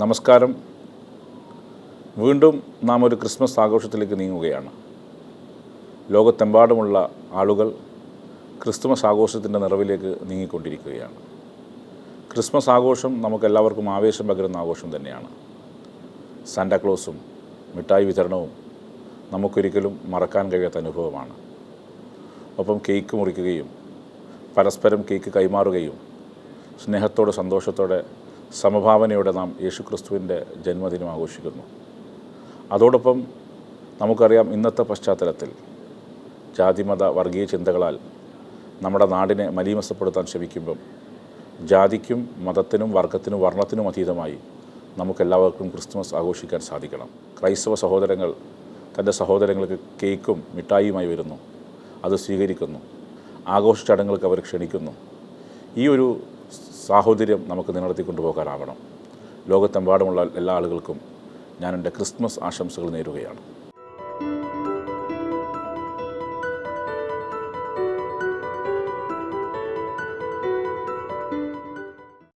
നമസ്കാരം. വീണ്ടും നാം ഒരു ക്രിസ്മസ് ആഘോഷത്തിലേക്ക് നീങ്ങുകയാണ്. ലോകത്തെമ്പാടുമുള്ള ആളുകൾ ക്രിസ്തുമസ് ആഘോഷത്തിന്റെ നിറവിലേക്ക് നീങ്ങിക്കൊണ്ടിരിക്കുകയാണ്. ക്രിസ്മസ് ആഘോഷം നമുക്കെല്ലാവർക്കും ആവേശം പകരുന്ന ആഘോഷം തന്നെയാണ്. സാന്റാക്ലോസും മിഠായി വിതരണവും നമുക്കൊരിക്കലും മറക്കാൻ കഴിയാത്ത അനുഭവമാണ്. ഒപ്പം കേക്ക് മുറിക്കുകയും പരസ്പരം കേക്ക് കൈമാറുകയും സ്നേഹത്തോടെ സന്തോഷത്തോടെ സമഭാവനയോടെ നാം യേശുക്രിസ്തുവിന്റെ ജന്മദിനം ആഘോഷിക്കുന്നു. അതോടൊപ്പം നമുക്കറിയാം ഇന്നത്തെ പശ്ചാത്തലത്തിൽ ജാതിമത വർഗീയ ചിന്തകളാൽ നമ്മുടെ നാടിനെ മലീമസപ്പെടുത്താൻ ശ്രമിക്കുമ്പം ജാതിക്കും മതത്തിനും വർഗത്തിനും വർണത്തിനും അതീതമായി നമുക്കെല്ലാവർക്കും ക്രിസ്തുമസ് ആഘോഷിക്കാൻ സാധിക്കണം. ക്രൈസ്തവ സഹോദരങ്ങൾ തന്റെ സഹോദരങ്ങൾക്ക് കേക്കും മിഠായിയുമായി വരുന്നു. അത് സ്വീകരിക്കുന്നു. ആഘോഷ ചടങ്ങുകൾക്ക് അവർ ക്ഷണിക്കുന്നു. ഈ ഒരു സാഹോദര്യം നമുക്ക് നിലനിർത്തിക്കൊണ്ടു പോകാനാവണം ലോകത്തെമ്പാടുമുള്ള എല്ലാ ആളുകൾക്കും ഞാൻ എന്റെ ക്രിസ്മസ് ആശംസകൾ നേരുകയാണ്.